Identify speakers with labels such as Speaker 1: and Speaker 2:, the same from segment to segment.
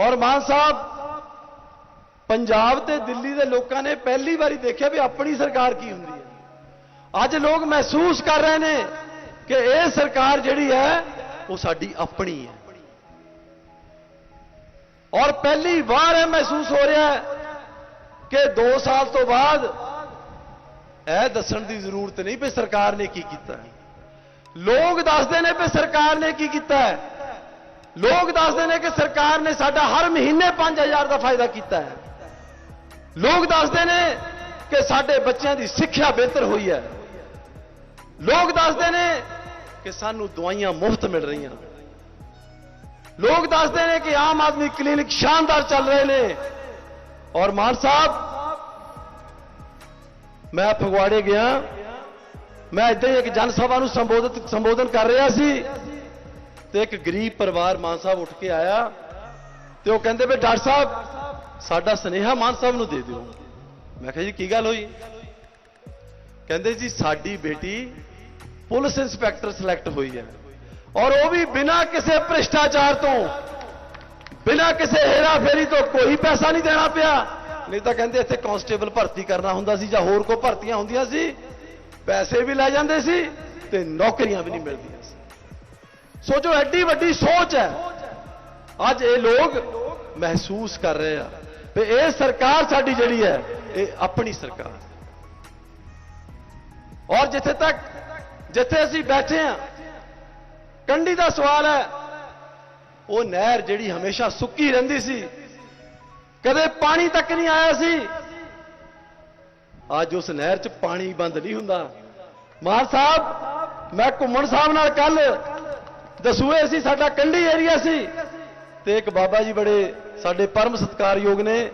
Speaker 1: ਔਰ ਮਾਨ ਸਾਹਿਬ, ਪੰਜਾਬ ਤੇ ਦਿੱਲੀ ਦੇ ਲੋਕਾਂ ਨੇ ਪਹਿਲੀ ਵਾਰੀ ਦੇਖਿਆ ਵੀ ਆਪਣੀ ਸਰਕਾਰ ਕੀ ਹੁੰਦੀ ਹੈ। ਅੱਜ ਲੋਕ ਮਹਿਸੂਸ ਕਰ ਰਹੇ ਨੇ ਕਿ ਇਹ ਸਰਕਾਰ ਜਿਹੜੀ ਹੈ, ਉਹ ਸਾਡੀ ਆਪਣੀ ਹੈ। ਔਰ ਪਹਿਲੀ ਵਾਰ ਇਹ ਮਹਿਸੂਸ ਹੋ ਰਿਹਾ ਹੈ ਕਿ 2 ਸਾਲ ਤੋਂ ਬਾਅਦ ਇਹ ਦੱਸਣ ਦੀ ਜ਼ਰੂਰਤ ਨਹੀਂ ਵੀ ਸਰਕਾਰ ਨੇ ਕੀ ਕੀਤਾ ਹੈ। ਲੋਕ ਦੱਸਦੇ ਨੇ ਵੀ ਸਰਕਾਰ ਨੇ ਕੀ ਕੀਤਾ ਹੈ। ਲੋਕ ਦੱਸਦੇ ਨੇ ਕਿ ਸਰਕਾਰ ਨੇ ਸਾਡਾ ਹਰ ਮਹੀਨੇ 5000 ਦਾ ਫਾਇਦਾ ਕੀਤਾ ਹੈ। ਲੋਕ ਦੱਸਦੇ ਨੇ ਕਿ ਸਾਡੇ ਬੱਚਿਆਂ ਦੀ ਸਿੱਖਿਆ ਬਿਹਤਰ ਹੋਈ ਹੈ। ਲੋਕ ਦੱਸਦੇ ਨੇ ਕਿ ਸਾਨੂੰ ਦਵਾਈਆਂ ਮੁਫਤ ਮਿਲ ਰਹੀਆਂ। ਲੋਕ ਦੱਸਦੇ ਨੇ ਕਿ ਆਮ ਆਦਮੀ ਕਲੀਨਿਕ ਸ਼ਾਨਦਾਰ ਚੱਲ ਰਹੇ ਨੇ। ਔਰ ਮਾਨ ਸਾਹਿਬ, ਮੈਂ ਫਗਵਾੜੇ ਗਿਆ। ਮੈਂ ਇੱਦਾਂ ਹੀ ਇੱਕ ਜਨ ਸਭਾ ਨੂੰ ਸੰਬੋਧਿਤ ਸੰਬੋਧਨ ਕਰ ਰਿਹਾ ਸੀ। ਤੇ ਇੱਕ ਗਰੀਬ ਪਰਿਵਾਰ ਮਾਨ ਸਾਹਿਬ ਉੱਠ ਕੇ ਆਇਆ ਤੇ ਉਹ ਕਹਿੰਦੇ ਵੀ ਡਾਕਟਰ ਸਾਹਿਬ, ਸਾਡਾ ਸਨੇਹਾ ਮਾਨ ਸਾਹਿਬ ਨੂੰ ਦੇ ਦਿਓ। ਮੈਂ ਕਿਹਾ ਜੀ, ਕੀ ਗੱਲ ਹੋਈ? ਕਹਿੰਦੇ ਜੀ, ਸਾਡੀ ਬੇਟੀ ਪੁਲਿਸ ਇੰਸਪੈਕਟਰ ਸਿਲੈਕਟ ਹੋਈ ਹੈ। ਔਰ ਉਹ ਵੀ ਬਿਨਾਂ ਕਿਸੇ ਭ੍ਰਿਸ਼ਟਾਚਾਰ ਤੋਂ, ਬਿਨਾਂ ਕਿਸੇ ਹੇਰਾ ਫੇਰੀ ਤੋਂ ਕੋਈ ਪੈਸਾ ਨਹੀਂ ਦੇਣਾ ਪਿਆ। ਨਹੀਂ ਤਾਂ ਕਹਿੰਦੇ ਇੱਥੇ ਕਾਂਸਟੇਬਲ ਭਰਤੀ ਕਰਨਾ ਹੁੰਦਾ ਸੀ ਜਾਂ ਹੋਰ ਕੋ ਭਰਤੀਆਂ ਹੁੰਦੀਆਂ ਸੀ, ਪੈਸੇ ਵੀ ਲੈ ਜਾਂਦੇ ਸੀ ਤੇ ਨੌਕਰੀਆਂ ਵੀ ਨਹੀਂ ਮਿਲਦੀਆਂ ਸੀ। ਸੋਚੋ, ਐਡੀ ਵੱਡੀ ਸੋਚ ਹੈ। ਅੱਜ ਇਹ ਲੋਕ ਮਹਿਸੂਸ ਕਰ ਰਹੇ ਆ ਵੀ ਇਹ ਸਰਕਾਰ ਸਾਡੀ ਜਿਹੜੀ ਹੈ, ਇਹ ਆਪਣੀ ਸਰਕਾਰ। ਔਰ ਜਿੱਥੇ ਤੱਕ, ਜਿੱਥੇ ਅਸੀਂ ਬੈਠੇ ਆ, ਕੰਢੀ ਦਾ ਸਵਾਲ ਹੈ, ਉਹ ਨਹਿਰ ਜਿਹੜੀ ਹਮੇਸ਼ਾ ਸੁੱਕੀ ਰਹਿੰਦੀ ਸੀ, ਕਦੇ ਪਾਣੀ ਤੱਕ ਨਹੀਂ ਆਇਆ ਸੀ। ਅੱਜ ਉਸ ਨਹਿਰ 'ਚ ਪਾਣੀ ਬੰਦ ਨਹੀਂ ਹੁੰਦਾ। ਮਾਨ ਸਾਹਿਬ, ਮੈਂ ਘੁੰਮਣ ਸਾਹਿਬ ਨਾਲ ਕੱਲ ਦਸੂਏ ਸੀ, ਸਾਡਾ ਕੰਢੀ ਏਰੀਆ ਸੀ। ਤੇ ਇੱਕ ਬਾਬਾ ਜੀ ਬੜੇ ਸਾਡੇ ਪਰਮ ਸਤਿਕਾਰਯੋਗ ਨੇ।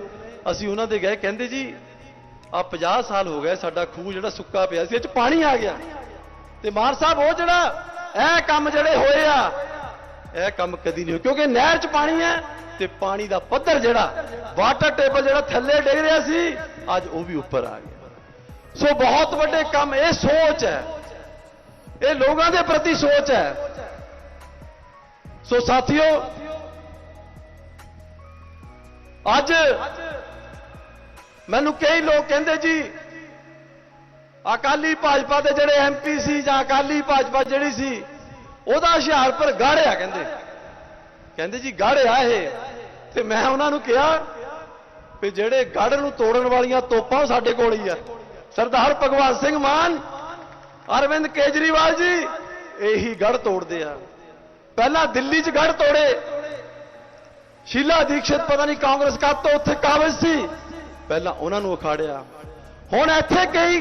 Speaker 1: ਅਸੀਂ ਉਹਨਾਂ ਦੇ ਗਏ, ਕਹਿੰਦੇ ਜੀ ਆ 50 ਸਾਲ ਹੋ ਗਏ ਸਾਡਾ ਖੂਹ ਜਿਹੜਾ ਸੁੱਕਾ ਪਿਆ ਸੀ, ਇਹ 'ਚ ਪਾਣੀ ਆ ਗਿਆ। ਤੇ ਮਾਨ ਸਾਹਿਬ, ਉਹ ਜਿਹੜਾ ਇਹ ਕੰਮ ਜਿਹੜੇ ਹੋਏ ਆ, ਇਹ ਕੰਮ ਕਦੀ ਨਹੀਂ ਹੋਇਆ ਕਿਉਂਕਿ ਨਹਿਰ 'ਚ ਪਾਣੀ ਹੈ ਤੇ ਪਾਣੀ ਦਾ ਪੱਧਰ ਜਿਹੜਾ, ਵਾਟਰ ਟੇਬਲ ਜਿਹੜਾ ਥੱਲੇ ਡਿੱਗ ਰਿਹਾ ਸੀ, ਅੱਜ ਉਹ ਵੀ ਉੱਪਰ ਆ ਗਿਆ। ਸੋ ਬਹੁਤ ਵੱਡੇ ਕੰਮ, ਇਹ ਸੋਚ ਹੈ। ਇਹ ਲੋਕਾਂ ਦੇ ਪ੍ਰਤੀ ਸੋਚ ਹੈ। ਸੋ ਸਾਥੀਓ, ਅੱਜ ਮੈਨੂੰ ਕਈ ਲੋਕ ਕਹਿੰਦੇ ਜੀ, ਅਕਾਲੀ ਭਾਜਪਾ ਦੇ ਜਿਹੜੇ ਐਮਪੀ ਸੀ ਜਾਂ ਅਕਾਲੀ ਭਾਜਪਾ ਜਿਹੜੀ ਸੀ, ਉਹਦਾ ਹੁਸ਼ਿਆਰਪੁਰ ਗਾੜਿਆ ਕਹਿੰਦੇ। ਕਹਿੰਦੇ ਜੀ ਗਾੜਿਆ ਇਹ। ਤੇ ਮੈਂ ਉਹਨਾਂ ਨੂੰ ਕਿਹਾ ਵੀ ਜਿਹੜੇ ਗੜ ਨੂੰ ਤੋੜਨ ਵਾਲੀਆਂ ਤੋਪਾਂ ਸਾਡੇ ਕੋਲ ਹੀ ਆ। ਸਰਦਾਰ ਭਗਵੰਤ ਸਿੰਘ ਮਾਨ, ਅਰਵਿੰਦ ਕੇਜਰੀਵਾਲ ਜੀ, ਇਹੀ ਗੜ ਤੋੜਦੇ ਆ। ਪਹਿਲਾਂ ਦਿੱਲੀ 'ਚ ਗੜ ਤੋੜੇ। ਸ਼ੀਲਾ ਦੀਕਸ਼ਿਤ ਪਤਾ ਨਹੀਂ ਕਾਂਗਰਸ ਕਾ ਤੋਂ ਉੱਥੇ ਕਾਬਜ਼ ਸੀ। ਪਹਿਲਾਂ ਉਹਨਾਂ ਨੂੰ ਉਖਾੜਿਆ। ਹੁਣ ਇੱਥੇ ਕਈ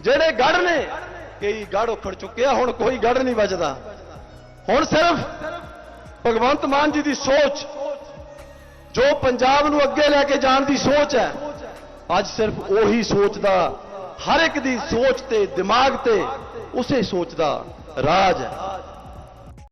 Speaker 1: ਜਿਹੜੇ ਗੜ ਨੇ, ਕਈ ਗੜ ਉਖੜ ਚੁੱਕੇ ਆ, ਹੁਣ ਕੋਈ ਗੜ ਨਹੀਂ ਬਚਦਾ ਹੁਣ ਸਿਰਫ ਭਗਵੰਤ ਮਾਨ ਜੀ ਦੀ ਸੋਚ, ਜੋ ਪੰਜਾਬ ਨੂੰ ਅੱਗੇ ਲੈ ਕੇ ਜਾਣ ਦੀ ਸੋਚ ਹੈ, ਅੱਜ ਸਿਰਫ ਉਹੀ ਸੋਚ ਦਾ, ਹਰ ਇੱਕ ਦੀ ਸੋਚ ਤੇ ਦਿਮਾਗ ਤੇ ਉਸੇ ਸੋਚ ਦਾ ਰਾਜ ਹੈ।